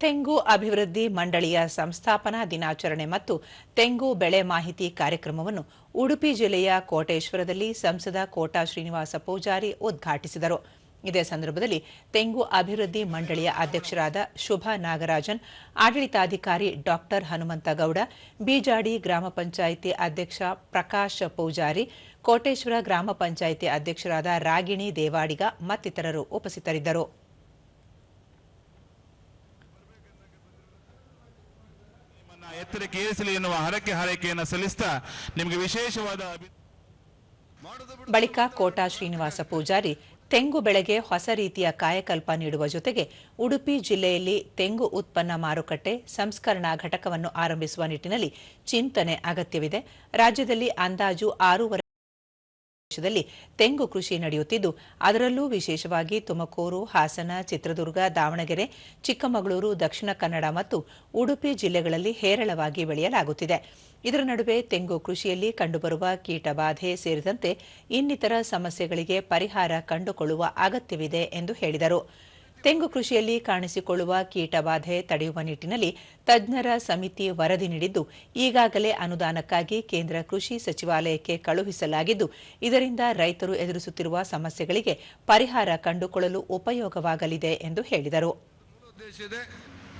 ತೆಂಗು ಅಭಿವೃದ್ಧಿ ಮಂಡಳಿಯ ಸಂಸ್ಥಾಪನಾ ದಿನಾಚರಣೆ ಮತ್ತು ತೆಂಗು ಬೆಳೆ ಮಾಹಿತಿ ಕಾರ್ಯಕ್ರಮವನ್ನು ಉಡುಪಿ ಜಿಲ್ಲೆಯ ಕೋಟೇಶ್ವರದಲ್ಲಿ ಸಂಸದ ಕೋಟಾ ಶ್ರೀನಿವಾಸ ಪೂಜಾರಿ ಉದ್ಘಾಟಿಸಿದರು. ಇದೇ ಸಂದರ್ಭದಲ್ಲಿ ತೆಂಗು ಅಭಿವೃದ್ಧಿ ಮಂಡಳಿಯ ಅಧ್ಯಕ್ಷರಾದ ಶುಭಾ ನಾಗರಾಜನ್, ಆಡಳಿತಾಧಿಕಾರಿ ಡಾಕ್ಟರ್ ಹನುಮಂತಗೌಡ ಬಿಜಾಡಿ ಗ್ರಾಮ ಪಂಚಾಯಿತಿ ಅಧ್ಯಕ್ಷ ಪ್ರಕಾಶ್ ಪೂಜಾರಿ, ಕೋಟೇಶ್ವರ ಗ್ರಾಮ ಪಂಚಾಯಿತಿ ಅಧ್ಯಕ್ಷರಾದ ರಾಗಿಣಿ ದೇವಾಡಿಗ ಮತ್ತಿತರರು ಉಪಸ್ಥಿತರಿದ್ದರು. ಎತ್ತರಕ್ಕೆ ಏರಿಸಲಿ ಎನ್ನುವ ಹರಕೆ ಹಾರೈಕೆಯನ್ನು ಸಲ್ಲಿಸ್ತಾ ನಿಮಗೆ ವಿಶೇಷವಾದ ಬಳಿಕ ಕೋಟಾ ಶ್ರೀನಿವಾಸ ಪೂಜಾರಿ ತೆಂಗು ಬೆಳೆಗೆ ಹೊಸ ರೀತಿಯ ಕಾಯಕಲ್ಪ ನೀಡುವ ಜೊತೆಗೆ ಉಡುಪಿ ಜಿಲ್ಲೆಯಲ್ಲಿ ತೆಂಗು ಉತ್ಪನ್ನ ಮಾರುಕಟ್ಟೆ, ಸಂಸ್ಕರಣಾ ಘಟಕವನ್ನು ಆರಂಭಿಸುವ ನಿಟ್ಟಿನಲ್ಲಿ ಚಿಂತನೆ ಅಗತ್ಯವಿದೆ. ರಾಜ್ಯದಲ್ಲಿ ಅಂದಾಜು ಆರೂವರೆ ದೇಶದಲ್ಲಿ ತೆಂಗು ಕೃಷಿ ನಡೆಯುತ್ತಿದ್ದು, ಅದರಲ್ಲೂ ವಿಶೇಷವಾಗಿ ತುಮಕೂರು, ಹಾಸನ, ಚಿತ್ರದುರ್ಗ, ದಾವಣಗೆರೆ, ಚಿಕ್ಕಮಗಳೂರು, ದಕ್ಷಿಣ ಕನ್ನಡ ಮತ್ತು ಉಡುಪಿ ಜಿಲ್ಲೆಗಳಲ್ಲಿ ಹೇರಳವಾಗಿ ಬೆಳೆಯಲಾಗುತ್ತಿದೆ. ಇದರ ನಡುವೆ ತೆಂಗು ಕೃಷಿಯಲ್ಲಿ ಕಂಡುಬರುವ ಕೀಟಬಾಧೆ ಸೇರಿದಂತೆ ಇನ್ನಿತರ ಸಮಸ್ಯೆಗಳಿಗೆ ಪರಿಹಾರ ಕಂಡುಕೊಳ್ಳುವ ಅಗತ್ಯವಿದೆ ಎಂದು ಹೇಳಿದರು. ತೆಂಗು ಕೃಷಿಯಲ್ಲಿ ಕಾಣಿಸಿಕೊಳ್ಳುವ ಕೀಟಬಾಧೆ ತಡೆಯುವ ನಿಟ್ಟಿನಲ್ಲಿ ತಜ್ಞರ ಸಮಿತಿ ವರದಿ ನೀಡಿದ್ದು, ಈಗಾಗಲೇ ಅನುದಾನಕ್ಕಾಗಿ ಕೇಂದ್ರ ಕೃಷಿ ಸಚಿವಾಲಯಕ್ಕೆ ಕಳುಹಿಸಲಾಗಿದ್ದು, ಇದರಿಂದ ರೈತರು ಎದುರಿಸುತ್ತಿರುವ ಸಮಸ್ಯೆಗಳಿಗೆ ಪರಿಹಾರ ಕಂಡುಕೊಳ್ಳಲು ಉಪಯೋಗವಾಗಲಿದೆ ಎಂದು ಹೇಳಿದರು.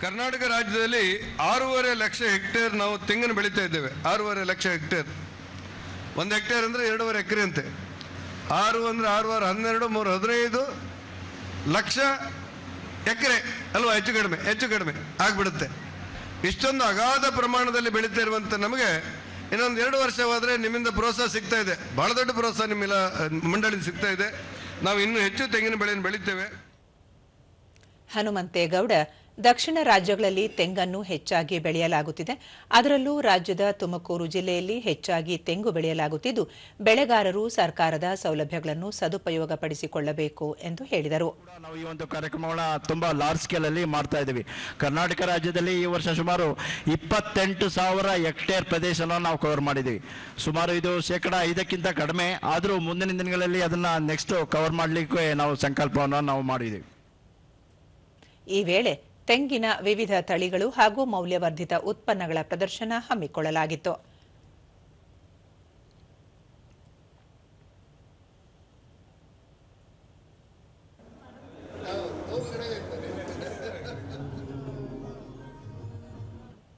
ಕರ್ನಾಟಕ ರಾಜ್ಯದಲ್ಲಿ ಆರೂವರೆ ಲಕ್ಷ ಹೆಕ್ಟೇರ್ ನಾವು ತೆಂಗನ್ನು ಬೆಳೀತಾ ಇದ್ದೇವೆ. ಆರೂವರೆ ಲಕ್ಷ ಹೆಕ್ಟೇರ್. ಒಂದು ಹೆಕ್ಟೇರ್ ಅಂದರೆ ಎರಡೂವರೆ ಎಕರೆ ಅಂತೆ. ಆರು ಅಂದರೆ ಆರೂವರೆ, ಹನ್ನೆರಡು, ಮೂರು, ಹದಿನೈದು ಲಕ್ಷ ಎಕರೆ, ಅಲ್ವಾ, ಹೆಚ್ಚು ಕಡಿಮೆ ಹೆಚ್ಚು ಕಡಿಮೆ ಆಗಿಬಿಡುತ್ತೆ. ಇಷ್ಟೊಂದು ಅಗಾಧ ಪ್ರಮಾಣದಲ್ಲಿ ಬೆಳೀತಾ ಇರುವಂಥ ನಮಗೆ ಇನ್ನೊಂದು ಎರಡು ವರ್ಷ ಹೋದರೆ ನಿಮ್ಮಿಂದ ಪ್ರೋತ್ಸಾಹ ಸಿಗ್ತಾ ಇದೆ. ಭಾಳ ದೊಡ್ಡ ಪ್ರೋತ್ಸಾಹ ನಿಮ್ಮ ಮಂಡಳಿ ಸಿಗ್ತಾ ಇದೆ. ನಾವು ಇನ್ನೂ ಹೆಚ್ಚು ತೆಂಗಿನ ಬೆಳೆಯನ್ನು ಬೆಳೀತೇವೆ. ಹನುಮಂತೇಗೌಡ ದಕ್ಷಿಣ ರಾಜ್ಯಗಳಲ್ಲಿ ತೆಂಗನ್ನು ಹೆಚ್ಚಾಗಿ ಬೆಳೆಯಲಾಗುತ್ತಿದೆ. ಅದರಲ್ಲೂ ರಾಜ್ಯದ ತುಮಕೂರು ಜಿಲ್ಲೆಯಲ್ಲಿ ಹೆಚ್ಚಾಗಿ ತೆಂಗು ಬೆಳೆಯಲಾಗುತ್ತಿದ್ದು ಬೆಳೆಗಾರರು ಸರ್ಕಾರದ ಸೌಲಭ್ಯಗಳನ್ನು ಸದುಪಯೋಗಪಡಿಸಿಕೊಳ್ಳಬೇಕು ಎಂದು ಹೇಳಿದರು. ನಾವು ಈ ಒಂದು ಕಾರ್ಯಕ್ರಮಗಳನ್ನ ತುಂಬಾ ಲಾರ್ಜ್ ಸ್ಕೇಲ್ ಅಲ್ಲಿ ಮಾಡ್ತಾ ಇದ್ದೀವಿ. ಕರ್ನಾಟಕ ರಾಜ್ಯದಲ್ಲಿ ಈ ವರ್ಷ ಸುಮಾರು ಇಪ್ಪತ್ತೆಂಟು ಸಾವಿರ ಹೆಕ್ಟೇರ್ ಪ್ರದೇಶವನ್ನು ನಾವು ಕವರ್ ಮಾಡಿದ್ದೀವಿ. ಸುಮಾರು ಇದು ಶೇಕಡ ಐದಕ್ಕಿಂತ ಕಡಿಮೆ ಆದರೂ ಮುಂದಿನ ದಿನಗಳಲ್ಲಿ ಅದನ್ನ ನೆಕ್ಸ್ಟ್ ಕವರ್ ಮಾಡಲಿಕ್ಕೆ ನಾವು ಸಂಕಲ್ಪವನ್ನು ನಾವು ಮಾಡಿದ್ದೀವಿ. ಈ ವೇಳೆ ತೆಂಗಿನ ವಿವಿಧ ತಳಿಗಳು ಹಾಗೂ ಮೌಲ್ಯವರ್ಧಿತ ಉತ್ಪನ್ನಗಳ ಪ್ರದರ್ಶನ ಹಮ್ಮಿಕೊಳ್ಳಲಾಗಿತ್ತು.